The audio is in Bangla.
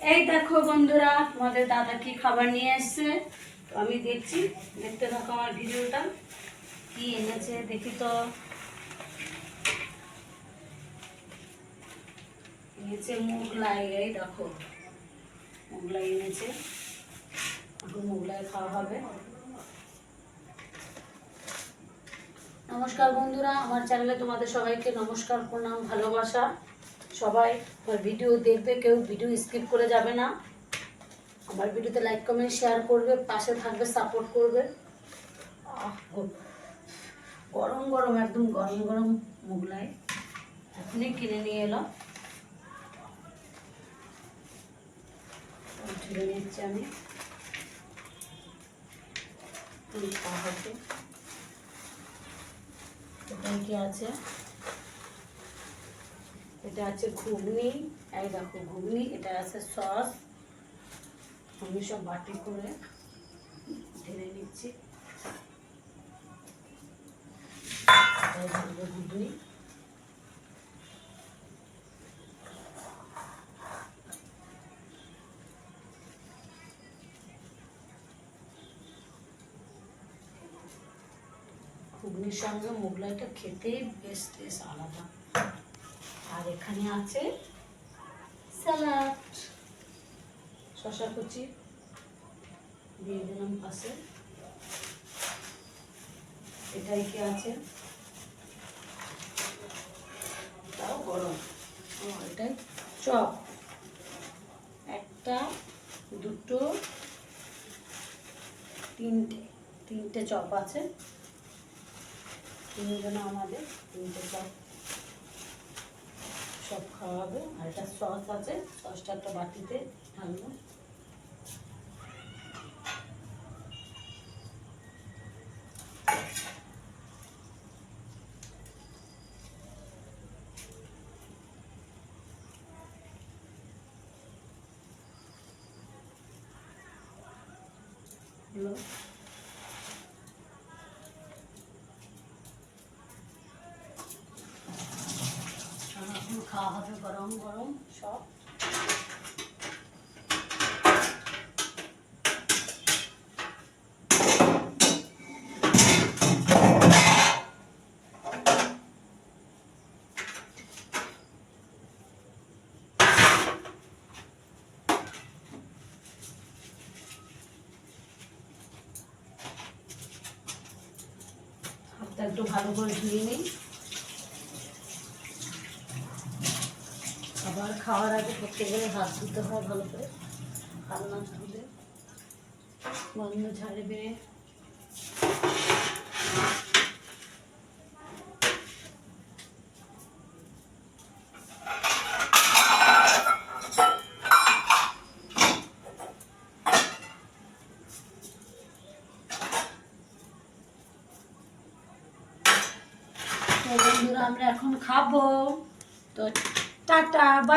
এই দেখো বন্ধুরা, তোমাদের দাদা কি খাবার নিয়ে এসছে? তো আমি দেখছি, দেখতে থাকো আমার ভিডিওটা। কি এনেছে, দেখি তো। এনেছে মুগলাই, এই দেখো। মুগলাই এনেছে। এখন মুগলাই খাওয়া হবে। নমস্কার বন্ধুরা, আমার চ্যানেলে তোমাদের সবাইকে নমস্কার, প্রণাম, ভালোবাসা। সবাই আমার ভিডিও দেখবে, কেউ ভিডিও স্কিপ করে যাবে না। আমার ভিডিওতে লাইক কমেন্ট শেয়ার করবে, পাশে থাকবে সাপোর্ট করবে। গরম। গরম একদম গরম গরম মুগলাই। এখনই কিনে নিয়ে এলাম। ঢেলে নিচ্ছি আমি। কি আছে? এটা আছে ঘুগনি, এই দেখো ঘুগনি, এটা আছে সস। আমি সব বাটি করে ঢেলে নিচ্ছি। ঘুগনি। ঘুগনির সঙ্গে মোগলাইটা খেতেই বেশ টেস্ট আলাদা। আর এখানে আছে স্যালাড শশা কুচি দিয়ে দিলাম পাশে। এটাই কি আছে? তাও গরম। এটাই চপ। একটা, দুটো, তিনটে। তিনটে চপ আছে। তিনজন আমাদের তিনটে চপ। সব খাওয়াবে। আর একটা সস আছে সসটা একটা বাটিতে ঢালবো হলো আর এখন খাওয়া হবে গরম গরম সব হাতটা একটু ভালো করে ধুয়ে নিই আবার খাওয়ার আগে প্রত্যেকের হাত ধুতে হয় ভালো করে। হাত না ধুলে গন্ধ ঝাড়বে। বন্ধুরা, আমরা এখন খাব। তো Tata. Bye.